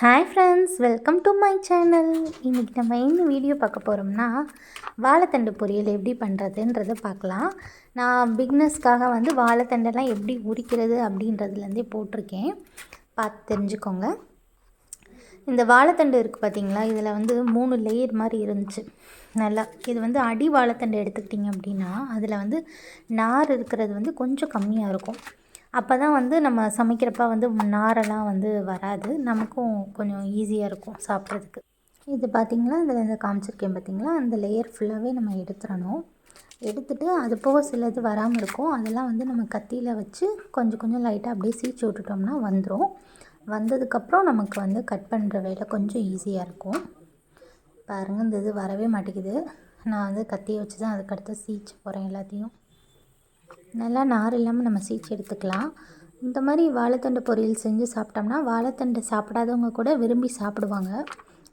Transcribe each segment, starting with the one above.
Hi friends welcome to my channel இன்றைக்கி நம்ம என்ன வீடியோ பார்க்க போகிறோம்னா வாழைத்தண்டு பொரியல் எப்படி பண்ணுறதுன்றதை பார்க்கலாம். நான் பிக்னஸ்க்காக வந்து வாழைத்தண்டெல்லாம் எப்படி உரிக்கிறது அப்படின்றதுலேருந்தே போட்டிருக்கேன். பார்த்து தெரிஞ்சுக்கோங்க இந்த வாழைத்தண்டு இருக்குது பார்த்தீங்களா? இதில் வந்து மூணு லேயர் மாதிரி இருந்துச்சு. நல்லா இது வந்து அடி வாழைத்தண்டு எடுத்துக்கிட்டிங்க அப்படின்னா அதில் வந்து நார் இருக்கிறது வந்து கொஞ்சம் கம்மியாக இருக்கும். அப்போ தான் வந்து நம்ம சமைக்கிறப்ப வந்து நாரெல்லாம் வந்து வராது. நமக்கும் கொஞ்சம் ஈஸியாக இருக்கும் சாப்பிட்றதுக்கு. இது பார்த்திங்களா இதில் இந்த காமிச்சிருக்கேன் பார்த்தீங்களா அந்த லேயர் ஃபுல்லாகவே நம்ம எடுத்துடணும். எடுத்துட்டு அது போக சிலது வராமல் இருக்கும். அதெல்லாம் வந்து நம்ம கத்தியில் வச்சு கொஞ்சம் கொஞ்சம் லைட்டாக அப்படியே சீச்சு விட்டுட்டோம்னா வந்துடும் வந்ததுக்கப்புறம் நமக்கு வந்து கட் பண்ணுற வேலை கொஞ்சம் ஈஸியாக இருக்கும். பாருங்கள் இந்த இது வரவே மாட்டேங்குது. நான் வந்து கத்தியை வச்சு தான் அதுக்கடுத்து சீச்சு போகிறேன் எல்லாத்தையும். நல்லா நார் இல்லாமல் நம்ம சீச்சு எடுத்துக்கலாம். இந்த மாதிரி வாழைத்தண்டு பொரியல் செஞ்சு சாப்பிட்டோம்னா வாழைத்தண்டு சாப்பிடாதவங்க கூட விரும்பி சாப்பிடுவாங்க.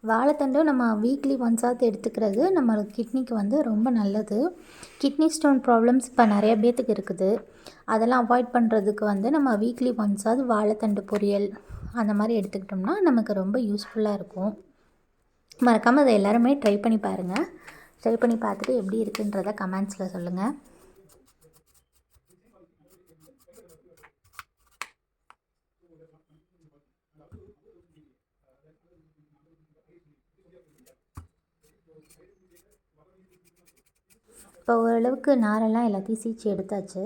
வாழைத்தண்டும் நம்ம வீக்லி ஒன்ஸாவது எடுத்துக்கிறது நம்ம கிட்னிக்கு வந்து ரொம்ப நல்லது. கிட்னி ஸ்டோன் ப்ராப்ளம்ஸ் இப்போ நிறைய பேர்த்துக்கு இருக்குது. அதெல்லாம் அவாய்ட் பண்ணுறதுக்கு வந்து நம்ம வீக்லி ஒன்ஸாவது வாழைத்தண்டு பொரியல் அந்த மாதிரி எடுத்துக்கிட்டோம்னா நமக்கு ரொம்ப யூஸ்ஃபுல்லாக இருக்கும். மறக்காமல் அதை எல்லாருமே ட்ரை பண்ணி பாருங்கள் ட்ரை பண்ணி பார்த்துட்டு எப்படி இருக்குன்றத கமெண்ட்ஸில் சொல்லுங்கள் இப்போ ஓரளவுக்கு நாரெல்லாம் எல்லாத்தையும் சீச்சு எடுத்தாச்சு.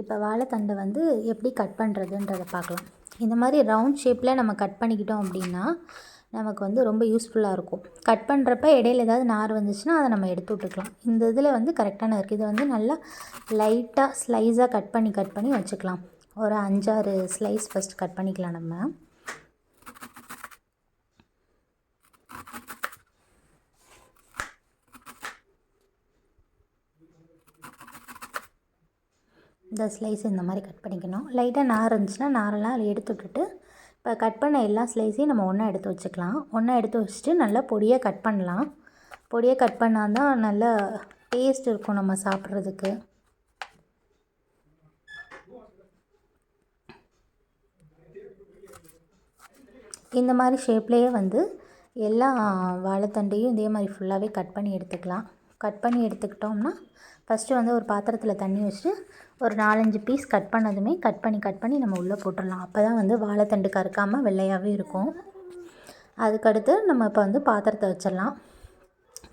இப்போ வாழைத்தண்டை வந்து எப்படி கட் பண்ணுறதுன்றதை பார்க்கலாம். இந்த மாதிரி ரவுண்ட் ஷேப்பில் நம்ம கட் பண்ணிக்கிட்டோம் அப்படின்னா நமக்கு வந்து ரொம்ப யூஸ்ஃபுல்லாக இருக்கும். கட் பண்ணுறப்ப இடையில ஏதாவது நார் வந்துச்சுன்னா அதை நம்ம எடுத்து விட்டுக்கலாம். இந்த இதில் வந்து கரெக்டான இருக்குது இது வந்து நல்லா லைட்டாக ஸ்லைஸாக கட் பண்ணி கட் பண்ணி வச்சுக்கலாம். ஒரு அஞ்சாறு ஸ்லைஸ் ஃபஸ்ட் கட் பண்ணிக்கலாம் நம்ம. இந்த ஸ்லைஸ் இந்த மாதிரி கட் பண்ணிக்கணும். லைட்டாக நார் இருந்துச்சுன்னா நாரெல்லாம் அதில் எடுத்து விட்டுட்டு இப்போ கட் பண்ண எல்லா ஸ்லைஸையும் நம்ம ஒன்றா எடுத்து வச்சுக்கலாம். ஒன்றா எடுத்து வச்சுட்டு நல்லா பொடியாக கட் பண்ணலாம். பொடியாக கட் பண்ணால் தான் நல்லா டேஸ்ட் இருக்கும் நம்ம சாப்பிட்றதுக்கு. இந்த மாதிரி ஷேப்லேயே வந்து எல்லா வாழைத்தண்டையும் இதே மாதிரி ஃபுல்லாகவே கட் பண்ணி எடுத்துக்கலாம். கட் பண்ணி எடுத்துக்கிட்டோம்னா ஃபஸ்ட்டு வந்து ஒரு பாத்திரத்தில் தண்ணி வச்சுட்டு ஒரு நாலஞ்சு பீஸ் கட் பண்ணதுமே கட் பண்ணி கட் பண்ணி நம்ம உள்ளே போட்டுடலாம். அப்போ தான் வந்து வாழைத்தண்டு கறக்காமல் வெள்ளையாகவே இருக்கும். அதுக்கடுத்து நம்ம இப்போ வந்து பாத்திரத்தை வச்சிடலாம்.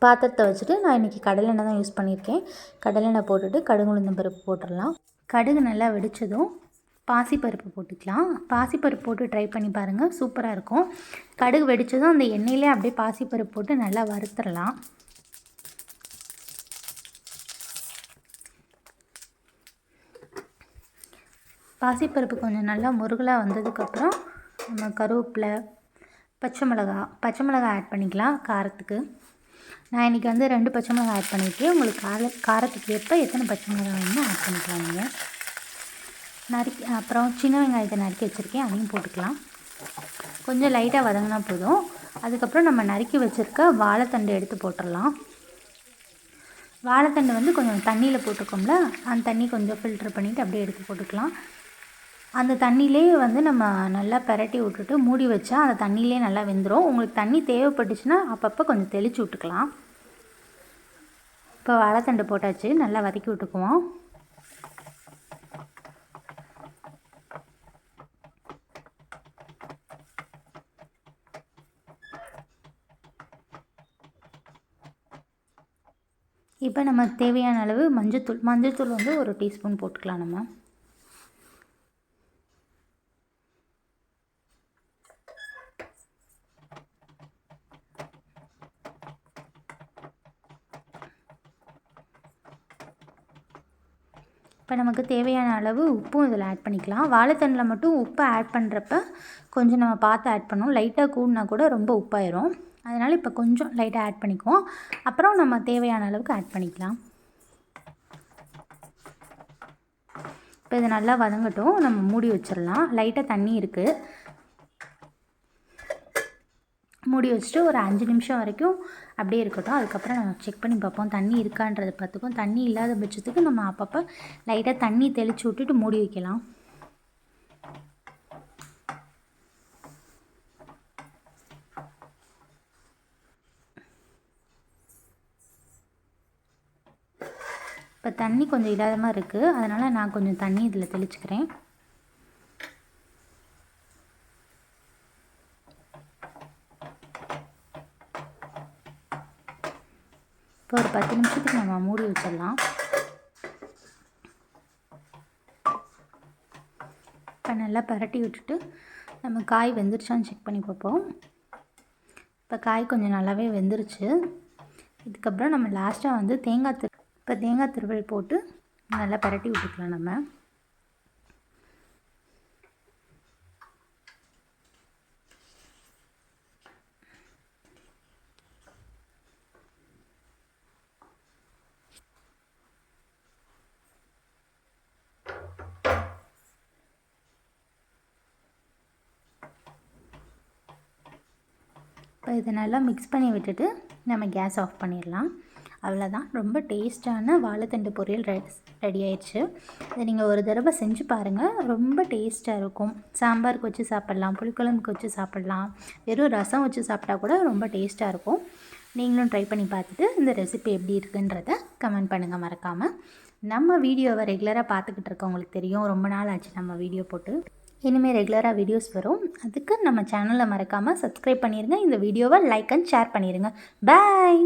பாத்திரத்தை வச்சுட்டு நான் இன்றைக்கி கடலெண்ணெய் தான் யூஸ் பண்ணியிருக்கேன். கடலெண்ணெய் போட்டுட்டு கடுகு உளுந்தம் பருப்பு போட்டுடலாம். கடுகு நல்லா வெடித்ததும் பாசிப்பருப்பு போட்டுக்கலாம். பாசிப்பருப்பு போட்டு ட்ரை பண்ணி பாருங்கள் சூப்பராக இருக்கும். கடுகு வெடித்ததும் அந்த எண்ணெயிலே அப்படியே பாசிப்பருப்பு போட்டு நல்லா வறுத்துடலாம். பாசிப்பருப்பு கொஞ்சம் நல்லா முருகலாக வந்ததுக்கப்புறம் நம்ம கருவேப்பிலை பச்சை மிளகா பச்சை மிளகா ஆட் பண்ணிக்கலாம் காரத்துக்கு. நான் இன்றைக்கி வந்து ரெண்டு பச்சை மிளகா ஆட் பண்ணியிருக்கேன் உங்களுக்கு கார காரத்துக்கு ஏற்ப எத்தனை பச்சை மிளகா வேணுமோ ஆட் பண்ணிக்கலாம் நீங்கள் நறுக்கி அப்புறம் சின்ன வெங்காயத்தை நறுக்கி வச்சுருக்கேன் அதையும் போட்டுக்கலாம். கொஞ்சம் லைட்டாக வதங்கினா போதும். அதுக்கப்புறம் நம்ம நறுக்கி வச்சுருக்க வாழைத்தண்டு எடுத்து போட்டுடலாம். வாழைத்தண்டு வந்து கொஞ்சம் தண்ணியில் போட்டுக்கோம்ல அந்த தண்ணி கொஞ்சம் ஃபில்ட்ரு பண்ணிவிட்டு அப்படியே எடுத்து போட்டுக்கலாம். அந்த தண்ணியிலே வந்து நம்ம நல்லா பரட்டி விட்டுட்டு மூடி வச்சா அந்த தண்ணியிலே நல்லா வெந்துடும் உங்களுக்கு தண்ணி தேவைப்பட்டுச்சுன்னா அப்பப்போ கொஞ்சம் தெளித்து விட்டுக்கலாம். இப்போ வாழைத்தண்டு போட்டாச்சு நல்லா வதக்கி விட்டுக்குவோம். இப்போ நம்ம தேவையான அளவு மஞ்சத்தூள் மஞ்சத்தூள் வந்து ஒரு டீஸ்பூன் போட்டுக்கலாம் நம்ம. இப்போ நமக்கு தேவையான அளவு உப்பும் இதில் ஆட் பண்ணிக்கலாம். வாழைத்தண்டில் மட்டும் உப்பை ஆட் பண்ணுறப்ப கொஞ்சம் நம்ம பார்த்து ஆட் பண்ணும் லைட்டாக கூடினா கூட ரொம்ப உப்பாயிரும். அதனால் இப்போ கொஞ்சம் லைட்டாக ஆட் பண்ணிக்குவோம். அப்புறம் நம்ம தேவையான அளவுக்கு ஆட் பண்ணிக்கலாம். இப்போ இது நல்லா வதங்கட்டும். நம்ம மூடி வச்சிடலாம் லைட்டாக தண்ணி இருக்குது மூடி வச்சுட்டு ஒரு அஞ்சு நிமிஷம் வரைக்கும் அப்படியே இருக்கட்டும். அதுக்கப்புறம் நம்ம செக் பண்ணி பார்ப்போம். தண்ணி இருக்கான்றதை பார்த்துக்கும் தண்ணி இல்லாத பட்சத்துக்கு நம்ம அப்பப்போ லைட்டாக தண்ணி தெளித்து விட்டுட்டு மூடி வைக்கலாம். இப்போ தண்ணி கொஞ்சம் இல்லாத மாதிரி இருக்குது அதனால் நான் கொஞ்சம் தண்ணி இதில் தெளிச்சுக்கிறேன். இப்போ ஒரு பத்து நிமிஷத்துக்கு நம்ம மூடி வச்சிடலாம். இப்போ நல்லா பரட்டி விட்டுட்டு நம்ம காய் வெந்துருச்சான்னு செக் பண்ணி பார்ப்போம். இப்போ காய் கொஞ்சம் நல்லாவே வெந்துருச்சு. இதுக்கப்புறம் நம்ம லாஸ்ட்டாக வந்து தேங்காய் திரு இப்போ தேங்காய் திருவல் போட்டு நல்லா பரட்டி விட்டுக்கலாம் நம்ம. இப்போ இதை நல்லா மிக்ஸ் பண்ணி விட்டுட்டு நம்ம கேஸ் ஆஃப் பண்ணிடலாம். அவ்வளோதான் ரொம்ப டேஸ்ட்டான வாழைத்தண்டு பொரியல் ரெ ரெடி ஆயிடுச்சு. இதை நீங்கள் ஒரு தடவை செஞ்சு பாருங்கள் ரொம்ப டேஸ்ட்டாக இருக்கும். சாம்பாருக்கு வச்சு சாப்பிட்லாம் புளிக்குழம்புக்கு வச்சு சாப்பிட்லாம் வெறும் ரசம் வச்சு சாப்பிட்டா கூட ரொம்ப டேஸ்ட்டாக இருக்கும். நீங்களும் ட்ரை பண்ணி பார்த்துட்டு இந்த ரெசிபி எப்படி இருக்குன்றத கமெண்ட் பண்ணுங்கள் மறக்காமல் நம்ம வீடியோவை ரெகுலராக பார்த்துக்கிட்டு இருக்கவங்களுக்கு தெரியும். ரொம்ப நாள் ஆச்சு நம்ம வீடியோ போட்டு. இனிமேல் ரெகுலராக வீடியோஸ் வரும். அதுக்கு நம்ம சேனலை மறக்காமல் சப்ஸ்கிரைப் பண்ணிடுங்க இந்த வீடியோவை லைக் அண்ட் ஷேர் பண்ணிடுங்க பாய்